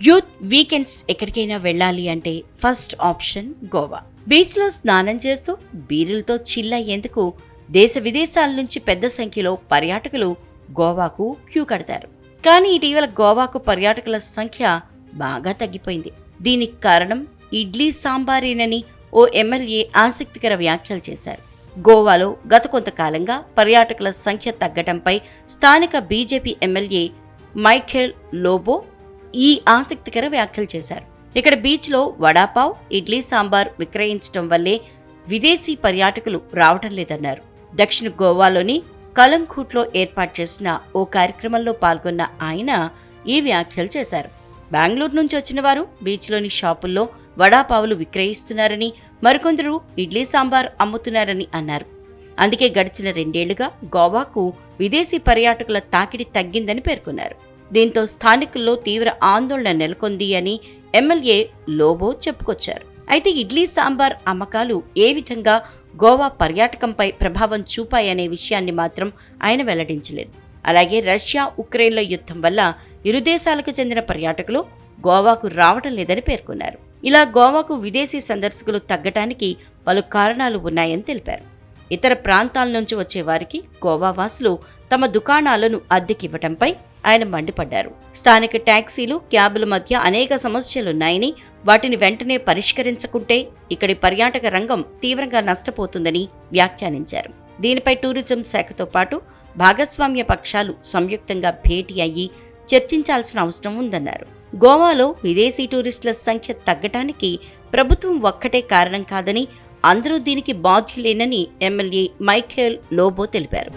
Youth weekends ఎక్కడికైనా వెళ్ళాలి అంటే ఫస్ట్ ఆప్షన్ గోవా. బీచ్లో స్నానం చేస్తూ బీరులతో చిల్ అయ్యేందుకు దేశ విదేశాల నుంచి పెద్ద సంఖ్యలో పర్యాటకులు గోవాకు క్యూ కడతారు. కానీ ఇటీవల గోవాకు పర్యాటకుల సంఖ్య బాగా తగ్గిపోయింది. దీనికి కారణం ఇడ్లీ సాంబారేనని ఓ ఎమ్మెల్యే ఆసక్తికర వ్యాఖ్యలు చేశారు. గోవాలో గత కొంతకాలంగా పర్యాటకుల సంఖ్య తగ్గటంపై స్థానిక బీజేపీ ఎమ్మెల్యే మైఖేల్ లోబో ఈ ఆసక్తికర వ్యాఖ్యలు చేశారు. ఇక్కడ బీచ్లో వడాపావ్ ఇడ్లీ సాంబార్ విక్రయించడం వల్లే విదేశీ పర్యాటకులు రావటం లేదన్నారు. దక్షిణ గోవాలోని కలంకూట్లో ఏర్పాటు చేసిన ఓ కార్యక్రమంలో పాల్గొన్న ఆయన ఈ వ్యాఖ్యలు చేశారు. బెంగళూరు నుంచి వచ్చిన వారు బీచ్లోని షాపుల్లో వడాపావులు విక్రయిస్తున్నారని మరికొందరు ఇడ్లీ సాంబార్ అమ్ముతున్నారని అన్నారు. అందుకే గడిచిన రెండేళ్ళుగా గోవాకు విదేశీ పర్యాటకుల తాకిడి తగ్గిందని పేర్కొన్నారు. దీంతో స్థానికుల్లో తీవ్ర ఆందోళన నెలకొంది అని ఎమ్మెల్యే లోబో చెప్పుకొచ్చారు. అయితే ఇడ్లీ సాంబార్ అమ్మకాలు ఏ విధంగా గోవా పర్యాటకంపై ప్రభావం చూపాయనే విషయాన్ని మాత్రం ఆయన వెల్లడించలేదు. అలాగే రష్యా ఉక్రెయిన్ల యుద్ధం వల్ల ఇరు దేశాలకు చెందిన పర్యాటకులు గోవాకు రావటం లేదని పేర్కొన్నారు. ఇలా గోవాకు విదేశీ సందర్శకులు తగ్గటానికి పలు కారణాలు ఉన్నాయని తెలిపారు. ఇతర ప్రాంతాల నుంచి వచ్చే వారికి గోవా వాసులు తమ దుకాణాలను అద్దెకివ్వటంపై ఆయన మండిపడ్డారు. స్థానిక ట్యాక్సీలు క్యాబుల మధ్య అనేక సమస్యలున్నాయని వాటిని వెంటనే పరిష్కరించకుంటే ఇక్కడి పర్యాటక రంగం తీవ్రంగా నష్టపోతుందని వ్యాఖ్యానించారు. దీనిపై టూరిజం శాఖతో పాటు భాగస్వామ్య పక్షాలు సంయుక్తంగా భేటీ అయ్యి చర్చించాల్సిన అవసరం ఉందన్నారు. గోవాలో విదేశీ టూరిస్టుల సంఖ్య తగ్గటానికి ప్రభుత్వం ఒక్కటే కారణం కాదని అందరూ దీనికి బాధ్యులేనని ఎమ్మెల్యే మైఖేల్ లోబో తెలిపారు.